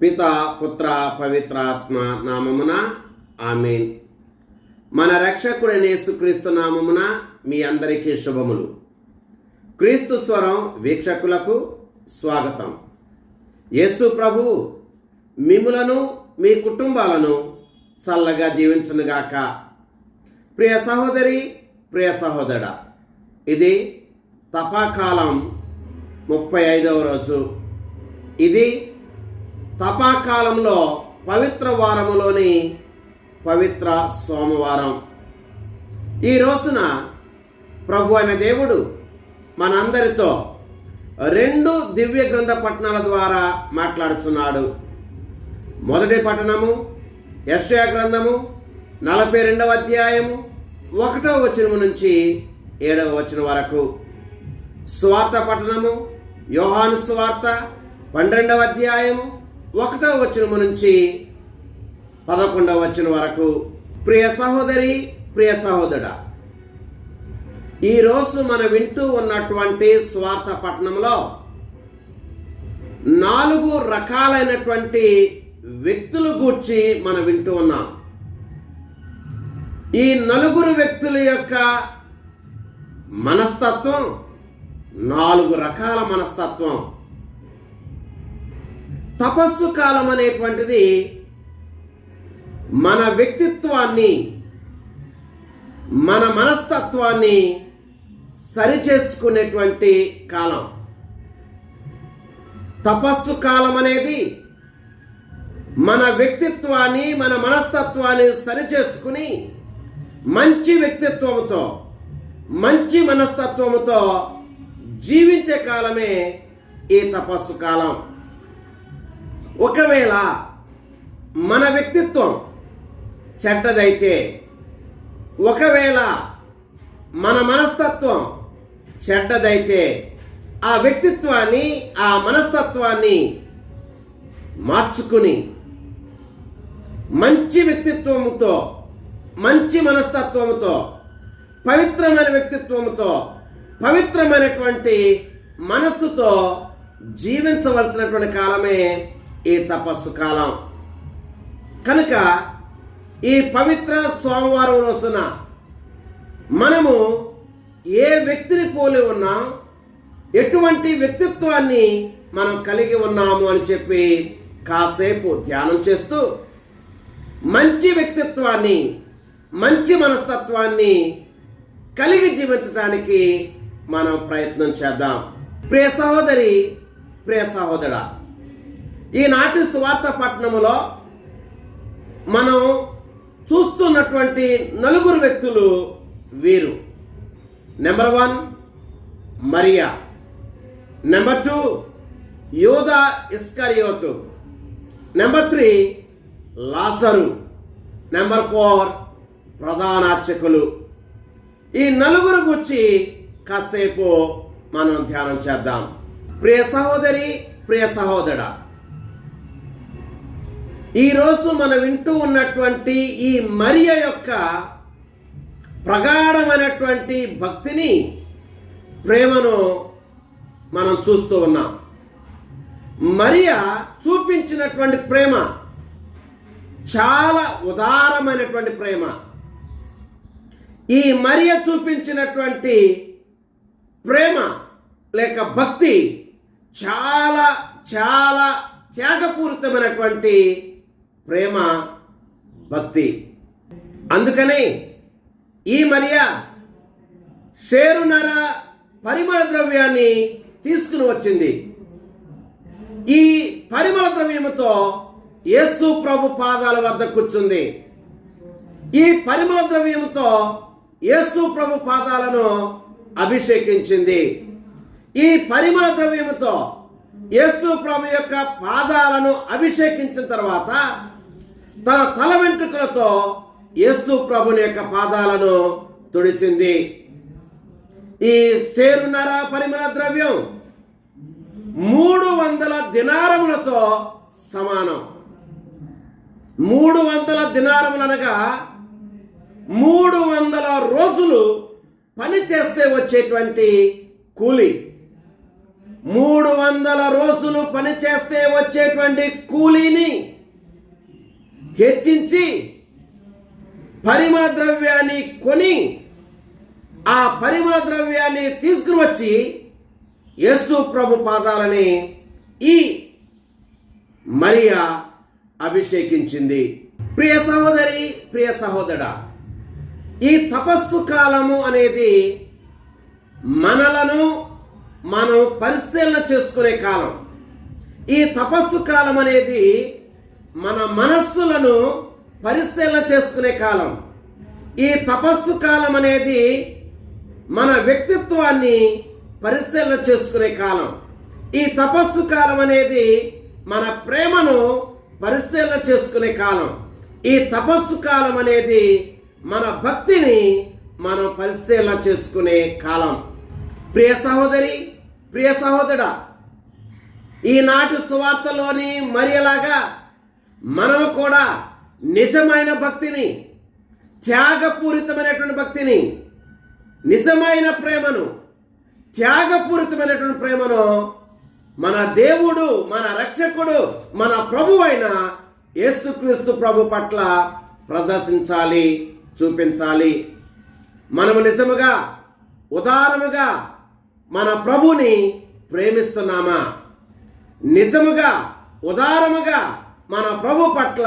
పిత పుత్ర పవిత్రాత్మ నామమున ఆమెన్. మన రక్షకుడైన యేసుక్రీస్తు నామమున మీ అందరికీ శుభములు. క్రీస్తు స్వరం వీక్షకులకు స్వాగతం. యేసు ప్రభు మిములను మీ కుటుంబాలను చల్లగా దీవించునుగాక ప్రియ సహోదరి ప్రియ సహోదర ఇది తపాకాలం ముప్పై ఐదవ రోజు. ఇది తపాకాలంలో పవిత్ర వారములోని పవిత్ర సోమవారం. ఈ రోజున ప్రభు అయిన దేవుడు మనందరితో రెండు దివ్య గ్రంథ పట్టణాల ద్వారా మాట్లాడుతున్నాడు. మొదటి పట్టణము యశ్యా గ్రంథము నలభై రెండవ అధ్యాయము ఒకటో వచనము నుంచి ఏడవ వచనం వరకు. స్వార్థ పట్టణము యోహాను స్వార్థ పన్నెండవ అధ్యాయము ఒకటో వచనము నుంచి పదకొండవ వచనం వరకు ప్రియ సహోదరి ప్రియ సహోదరుడా ఈరోజు మనం వింటూ ఉన్నటువంటి స్వార్థ పట్టణంలో నాలుగు రకాలైనటువంటి వ్యక్తులు గూర్చి మనం వింటూ ఉన్నాం. ఈ నలుగురు వ్యక్తుల యొక్క మనస్తత్వం నాలుగు రకాల మనస్తత్వం. తపస్సు కాలం అనేటువంటిది మన వ్యక్తిత్వాన్ని మన మనస్తత్వాన్ని సరిచేసుకునేటువంటి కాలం. తపస్సు కాలం అనేది మన వ్యక్తిత్వాన్ని మన మనస్తత్వాన్ని సరిచేసుకుని మంచి వ్యక్తిత్వంతో మంచి మనస్తత్వముతో జీవించే కాలమే ఈ తపస్సు కాలం. ఒకవేళ మన వ్యక్తిత్వం చెడ్డదైతే ఒకవేళ మన మనస్తత్వం చెడ్డదైతే ఆ వ్యక్తిత్వాన్ని ఆ మనస్తత్వాన్ని మార్చుకుని మంచి వ్యక్తిత్వముతో మంచి మనస్తత్వముతో పవిత్రమైన వ్యక్తిత్వముతో పవిత్రమైనటువంటి మనస్సుతో జీవించవలసినటువంటి కాలమే ఈ తపస్సు కాలం. కనుక ఈ పవిత్ర సోమవారం రోజున మనము ఏ వ్యక్తిని పోలి ఉన్నాం ఎటువంటి వ్యక్తిత్వాన్ని మనం కలిగి ఉన్నాము అని చెప్పి కాసేపు ధ్యానం చేస్తూ మంచి వ్యక్తిత్వాన్ని మంచి మనస్తత్వాన్ని కలిగి జీవించడానికి మనం ప్రయత్నం చేద్దాం. ప్రియ సహోదరి ప్రియ సహోదరా ఈనాటి సువార్త పట్టణంలో మనం చూస్తున్నటువంటి నలుగురు వ్యక్తులు వీరు. Number one Maria. Number two యోధా ఇస్కరియోతు. Number three Lazarus number four ప్రధానార్చకులు. ఈ నలుగురు గురించి కాసేపు మనం ధ్యానం చేద్దాం. ప్రియ సహోదరి ప్రియ సహోదరా ఈరోజు మనం వింటూ ఉన్నటువంటి ఈ మరియ యొక్క ప్రగాఢమైనటువంటి భక్తిని ప్రేమను మనం చూస్తూ ఉన్నాం. మరియ చూపించినటువంటి ప్రేమ చాలా ఉదారమైనటువంటి ప్రేమ. ఈ మరియ చూపించినటువంటి ప్రేమ లేక భక్తి చాలా చాలా త్యాగపూరితమైనటువంటి ప్రేమ భక్తి. అందుకని ఈ మరియా షేరునర పరిమళ ద్రవ్యాన్ని తీసుకుని వచ్చింది. ఈ పరిమళ ద్రవ్యముతో యేసు ప్రభు పాదాల వద్ద కూర్చుంది. ఈ పరిమళ ద్రవ్యముతో యేసు ప్రభు పాదాలను అభిషేకించింది. ఈ పరిమళ ద్రవ్యముతో యేసు ప్రభు యొక్క పాదాలను అభిషేకించిన తర్వాత తన తల వెంట్రుకలతో యేసు ప్రభుని యొక్క పాదాలను తుడిచింది. ఈ చేరున్నర పరిమళ ద్రవ్యం మూడు వందల దినారములతో సమానం. మూడు వందల దినారములు అనగా మూడు వందల రోజులు పని చేస్తే వచ్చేటువంటి కూలి. మూడు వందల రోజులు పనిచేస్తే వచ్చేటువంటి కూలీని హెచ్చించి పరిమ ద్రవ్యాన్ని కొని ఆ పరిమ ద్రవ్యాన్ని తీసుకుని వచ్చి యేసు ప్రభు పాదాలని ఈ మరియా అభిషేకించింది. ప్రియ సహోదరి ప్రియ సహోదరా ఈ తపస్సు కాలము అనేది మనలను మనం పరిశీలన చేసుకునే కాలం. ఈ తపస్సు కాలం అనేది మన మనస్సులను పరిశీలన చేసుకునే కాలం. ఈ తపస్సు కాలం అనేది మన వ్యక్తిత్వాన్ని పరిశీలన చేసుకునే కాలం. ఈ తపస్సు కాలం అనేది మన ప్రేమను పరిశీలన చేసుకునే కాలం. ఈ తపస్సు కాలం అనేది మన భక్తిని మనం పరిశీలన చేసుకునే కాలం. ప్రియ సహోదరి ప్రియ సహోదరా ఈనాటి సువార్తలోని మరియలాగా మనము కూడా నిజమైన భక్తిని త్యాగపూరితమైనటువంటి భక్తిని నిజమైన ప్రేమను త్యాగపూరితమైనటువంటి ప్రేమను మన దేవుడు మన రక్షకుడు మన ప్రభు అయిన యేసుక్రీస్తు ప్రభు పట్ల ప్రదర్శించాలి చూపించాలి. మనము నిజముగా ఉదారముగా మన ప్రభుని ప్రేమిస్తున్నామా? నిజముగా ఉదారముగా మన ప్రభు పట్ల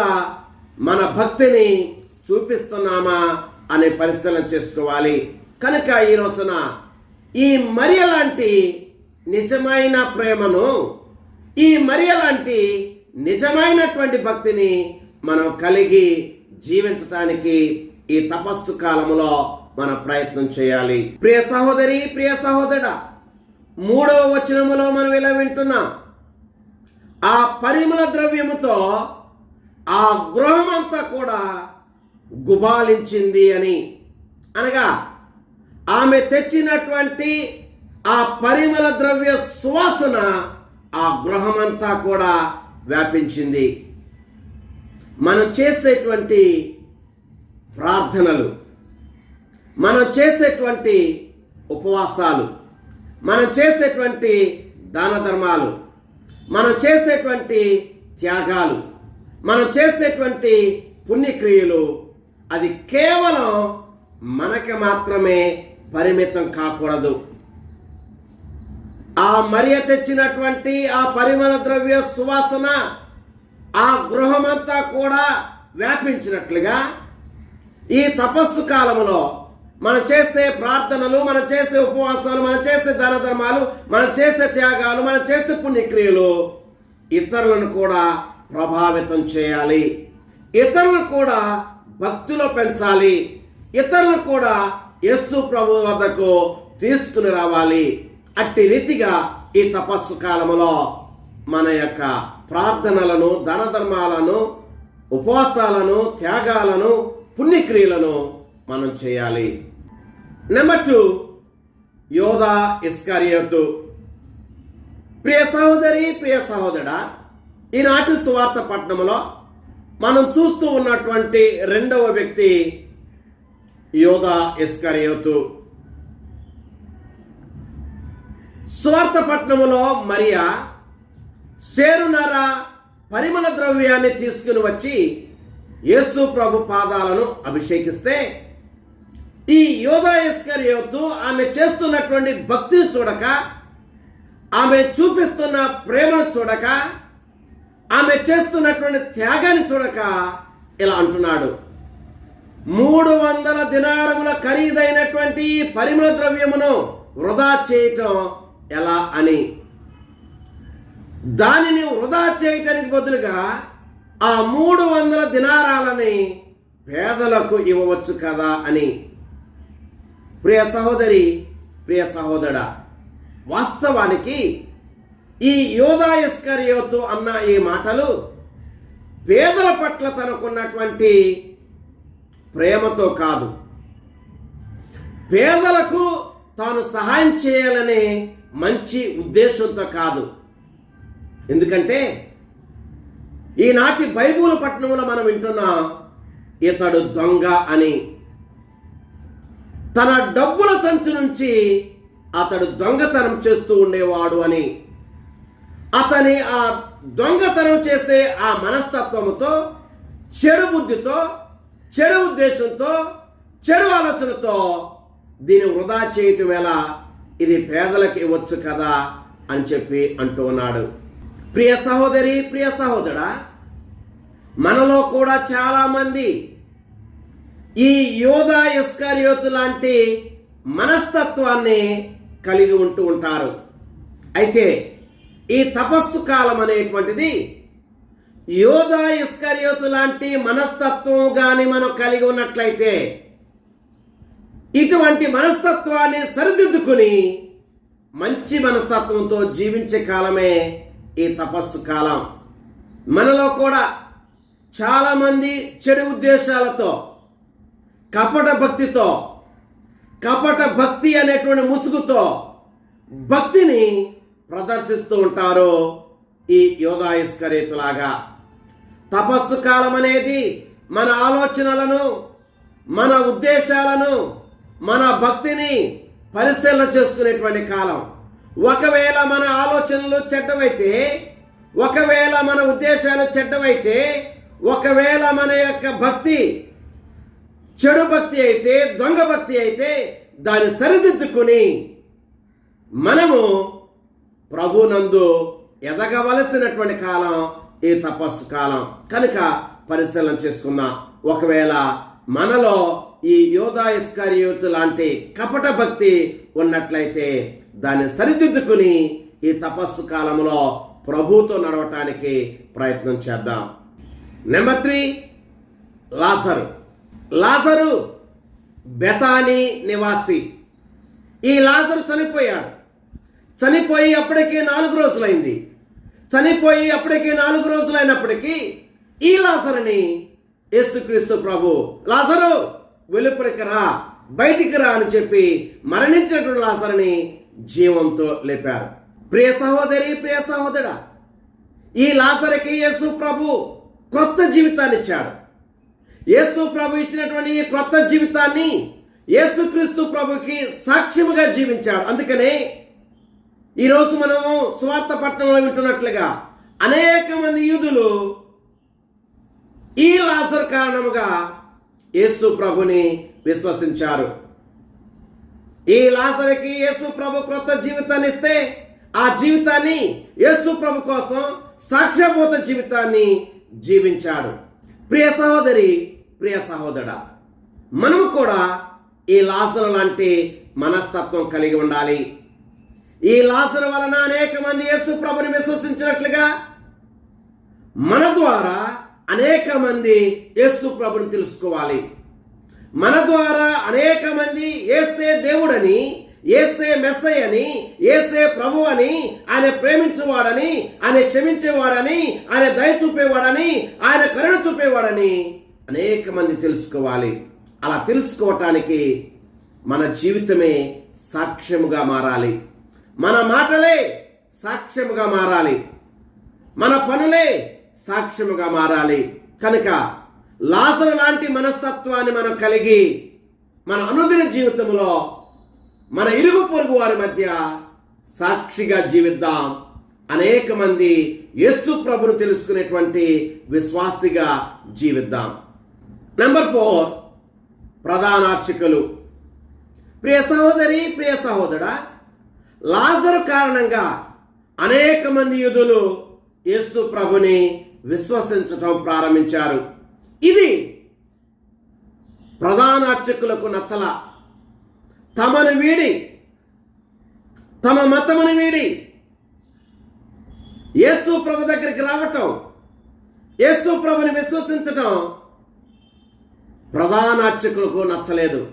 మన భక్తిని చూపిస్తున్నామా అనే పరిశీలన చేసుకోవాలి. కనుక ఈ రోజున ఈ మరియ లాంటి నిజమైన ప్రేమను ఈ మరియ లాంటి నిజమైనటువంటి భక్తిని మనం కలిగి జీవించటానికి ఈ తపస్సు కాలంలో మన ప్రయత్నం చేయాలి. ప్రియ సహోదరి ప్రియ సహోదరుడా మూడవ వచనములో మనం ఇలా వింటున్నాం. ఆ పరిమళ ద్రవ్యముతో ఆ గృహమంతా కూడా గుబాలించింది అని. అనగా ఆమె తెచ్చినటువంటి ఆ పరిమళ ద్రవ్య సువాసన ఆ గృహమంతా కూడా వ్యాపించింది. మనం చేసేటువంటి ప్రార్థనలు మనం చేసేటువంటి ఉపవాసాలు మనం చేసేటువంటి దాన ధర్మాలు మనం చేసేటువంటి త్యాగాలు మనం చేసేటువంటి పుణ్యక్రియలు అది కేవలం మనకి మాత్రమే పరిమితం కాకూడదు. ఆ మరియ తెచ్చినటువంటి ఆ పరిమళ ద్రవ్య సువాసన ఆ గృహమంతా కూడా వ్యాపించినట్లుగా ఈ తపస్సు కాలంలో మనం చేసే ప్రార్థనలు మనం చేసే ఉపవాసాలు మనం చేసే దాన ధర్మాలు మనం చేసే త్యాగాలు మనం చేసే పుణ్యక్రియలు ఇతరులను కూడా ప్రభావితం చేయాలి. ఇతరులను కూడా భక్తిలో పెంచాలి. ఇతరులను కూడా యస్సు ప్రభు వద్దకు తీసుకుని రావాలి. అట్టి రీతిగా ఈ తపస్సు కాలంలో మన యొక్క ప్రార్థనలను దాన ధర్మాలను ఉపవాసాలను త్యాగాలను పుణ్యక్రియలను మనం చేయాలి. నెంబర్ టూ యోధా ఇస్కారియోతు ప్రియ సహోదరి ప్రియ సహోదరా ఈనాటి సువార్త పట్టణంలో మనం చూస్తూ ఉన్నటువంటి రెండవ వ్యక్తి యోధా ఇస్కరియోతు. సువార్త పట్టణంలో మరియా సేరునర పరిమళ ద్రవ్యాన్ని తీసుకుని వచ్చి యేసు ప్రభు పాదాలను అభిషేకిస్తే ఈ యోధా ఇస్కరియోతు ఆమె చేస్తున్నటువంటి భక్తిని చూడక ఆమె చూపిస్తున్న ప్రేమను చూడక ఆమె చేస్తున్నటువంటి త్యాగాన్ని చూడక ఇలా అంటున్నాడు. మూడు వందల దినారముల ఖరీదైనటువంటి పరిమళ ద్రవ్యమును వృధా చేయటం ఎలా అని? దానిని వృధా చేయటానికి బదులుగా ఆ మూడు వందల దినారాలని పేదలకు ఇవ్వవచ్చు కదా అని. ప్రియ సహోదరి ప్రియ సహోదరా వాస్తవానికి ఈ యోధాయస్కర్యోతు అన్న ఈ మాటలు పేదల పట్ల తనకున్నటువంటి ప్రేమతో కాదు. పేదలకు తాను సహాయం చేయాలనే మంచి ఉద్దేశంతో కాదు. ఎందుకంటే ఈనాటి బైబుల్ పట్టణంలో మనం వింటున్నాం ఇతడు దొంగ అని. తన డబ్బుల సంచి నుంచి అతడు దొంగతనం చేస్తూ ఉండేవాడు అని. అతని ఆ దొంగతనం చేసే ఆ మనస్తత్వముతో చెడు బుద్ధితో చెడు ఉద్దేశంతో చెడు ఆలోచనతో దీన్ని వృధా చేయటం ఎలా ఇది పేదలకు ఇవ్వచ్చు కదా అని చెప్పి అంటూ ఉన్నాడు. ప్రియ సహోదరి ప్రియ సహోదరా మనలో కూడా చాలామంది ఈ యోధా ఇస్కరియోతు లాంటి మనస్తత్వాన్ని కలిగి ఉంటూ ఉంటారు. అయితే ఈ తపస్సు కాలం అనేటువంటిది యోధా ఇస్కరియోతు లాంటి మనస్తత్వం గాని మనం కలిగి ఉన్నట్లయితే ఇటువంటి మనస్తత్వాన్ని సరిదిద్దుకుని మంచి మనస్తత్వంతో జీవించే కాలమే ఈ తపస్సు కాలం. మనలో కూడా చాలామంది చెడు ఉద్దేశాలతో కపట భక్తితో కపట భక్తి అనేటువంటి ముసుగుతో భక్తిని ప్రదర్శిస్తూ ఉంటారు ఈ యోగాయిస్కరేతులాగా తపస్సు కాలం అనేది మన ఆలోచనలను మన ఉద్దేశాలను మన భక్తిని పరిశీలన చేసుకునేటువంటి కాలం. ఒకవేళ మన ఆలోచనలు చెడ్డవైతే ఒకవేళ మన ఉద్దేశాలు చెడ్డవైతే ఒకవేళ మన యొక్క భక్తి చెడు భక్తి అయితే దొంగ భక్తి అయితే దాన్ని సరిదిద్దుకుని మనము ప్రభునందు ఎదగవలసినటువంటి కాలం ఈ తపస్సు కాలం. కనుక పరిశీలన చేసుకుందాం ఒకవేళ మనలో ఈ యోధా ఇస్కారియోతు లాంటి కపట భక్తి ఉన్నట్లయితే దాన్ని సరిదిద్దుకుని ఈ తపస్సు కాలంలో ప్రభుతో నడవటానికి ప్రయత్నం చేద్దాం. Number three Lazarus Lazarus Bethany నివాసి. ఈ లాజరు చనిపోయాడు. చనిపోయి అప్పటికే నాలుగు రోజులైంది. చనిపోయి అప్పటికే నాలుగు రోజులైనప్పటికీ ఈ లాజరుని యేసుక్రీస్తు ప్రభు లాజరు వెలుపలికి రా బయటికి రా అని చెప్పి మరణించినటువంటి లాజరుని జీవంతో లేపారు. ప్రియ సహోదరి ప్రియ సహోదరా ఈ లాజరికి యేసు ప్రభు క్రొత్త జీవితాన్ని ఇచ్చాడు. యేసు ప్రభు ఇచ్చినటువంటి ఈ క్రొత్త జీవితాన్ని యేసుక్రీస్తు ప్రభుకి సాక్ష్యముగా జీవించాడు. అందుకనే ఈరోజు మనము స్వార్థ పట్టణంలో వింటున్నట్లుగా అనేక మంది యూదులు ఈ లాజర్ కారణముగా యేసు ప్రభుని విశ్వసించారు. ఈ లాజర్కి యేసు ప్రభు క్రొత్త జీవితాన్ని ఇస్తే ఆ జీవితాన్ని యేసు ప్రభు కోసం సాక్ష్యభూత జీవితాన్ని జీవించాడు. ప్రియ సహోదరి ప్రియ సహోదర మనము కూడా ఈ లాసరు లాంటి మనస్తత్వం కలిగి ఉండాలి. ఈ లాసరు వలన అనేక మంది యేసు ప్రభుని విశ్వసించినట్లుగా మన ద్వారా అనేక మంది యేసు ప్రభుని తెలుసుకోవాలి. మన ద్వారా అనేక మంది ఏసే దేవుడని ఏసే మెస్సయ్ అని ఏసే ప్రభు అని ఆయన ప్రేమించేవాడని ఆయన క్షమించేవాడని ఆయన దయ చూపేవాడని ఆయన కరుణ చూపేవాడని అనేక మంది తెలుసుకోవాలి. అలా తెలుసుకోవటానికి మన జీవితమే సాక్ష్యముగా మారాలి. మన మాటలే సాక్ష్యముగా మారాలి. మన పనులే సాక్ష్యముగా మారాలి. కనుక లాసరు లాంటి మనస్తత్వాన్ని మనం కలిగి మన అనుదిన జీవితంలో మన ఇరుగు పొరుగు వారి మధ్య సాక్షిగా జీవిద్దాం. అనేక మంది యేసు ప్రభును తెలుసుకునేటువంటి విశ్వాసిగా జీవిద్దాం. Number four ప్రధానార్చకులు. ప్రియ సహోదరి ప్రియ సహోదరా లాజరు కారణంగా అనేక మంది యుధులు యేసు ప్రభుని విశ్వసించటం ప్రారంభించారు. ఇది ప్రధాన అర్చకులకు నచ్చల. తమను వీడి తమ మతమును వీడి యేసు ప్రభు దగ్గరికి రావటం యేసు ప్రభుని విశ్వసించటం ప్రధాన అర్చకులకు నచ్చలేదు.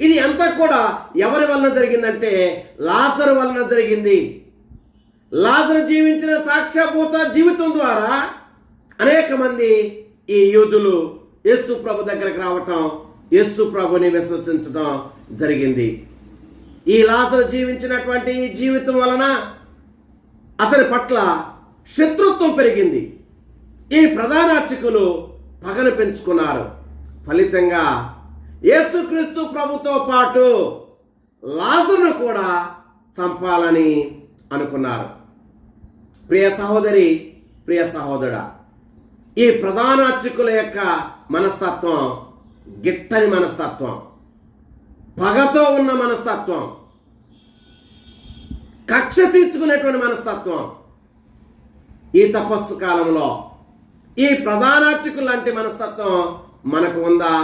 ఇది అంతా కూడా ఎవరి వలన జరిగిందంటే లాజరు వలన జరిగింది. లాజరు జీవించిన సాక్ష్యభూత జీవితం ద్వారా అనేక మంది ఈ యూదులు యస్సు ప్రభు దగ్గరకు రావటం యేసు ప్రభుని విశ్వసించడం జరిగింది. ఈ లాజరు జీవించినటువంటి ఈ జీవితం వలన అతని పట్ల శత్రుత్వం పెరిగింది. ఈ ప్రధాన అర్చకులు పగను పెంచుకున్నారు. ఫలితంగా యేసుక్రీస్తు ప్రభుతో పాటు లాజరును కూడా చంపాలని అనుకున్నారు. ప్రియ సహోదరి ప్రియ సహోదరుడా ఈ ప్రధాన అర్చకుల యొక్క మనస్తత్వం గిట్టని మనస్తత్వం పగతో ఉన్న మనస్తత్వం కక్ష తీర్చుకునేటువంటి మనస్తత్వం ఈ తపస్సు కాలంలో ఈ ప్రధానార్చకులు లాంటి మనస్తత్వం మనకు ఉందా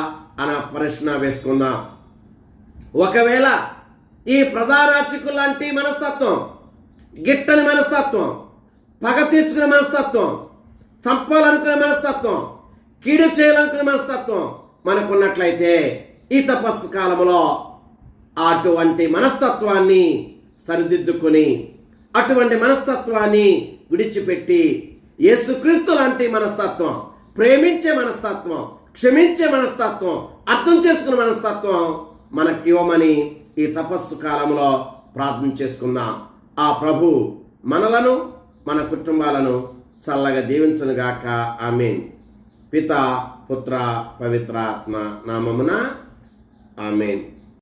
అన్న ప్రశ్న వేసుకుందాం. ఒకవేళ ఈ ప్రధానార్చకులు లాంటి మనస్తత్వం గిట్టని మనస్తత్వం పగ తీర్చుకునే మనస్తత్వం చంపాలనుకునే మనస్తత్వం కీడు చేయాలనుకునే మనస్తత్వం మనకున్నట్లయితే ఈ తపస్సు కాలంలో అటువంటి మనస్తత్వాన్ని సరిదిద్దుకొని అటువంటి మనస్తత్వాన్ని విడిచిపెట్టి యేసుక్రీస్తు లాంటి మనస్తత్వం ప్రేమించే మనస్తత్వం క్షమించే మనస్తత్వం అర్థం చేసుకున్న మనస్తత్వం మనకి ఇవ్వమని ఈ తపస్సు కాలంలో ప్రార్థన చేసుకుందాం ఆ ప్రభు మనలను మన కుటుంబాలను చల్లగా దీవించనుగాక. ఆమెన్. పిత పుత్ర పవిత్రాత్మ నామమున ఆమెన్.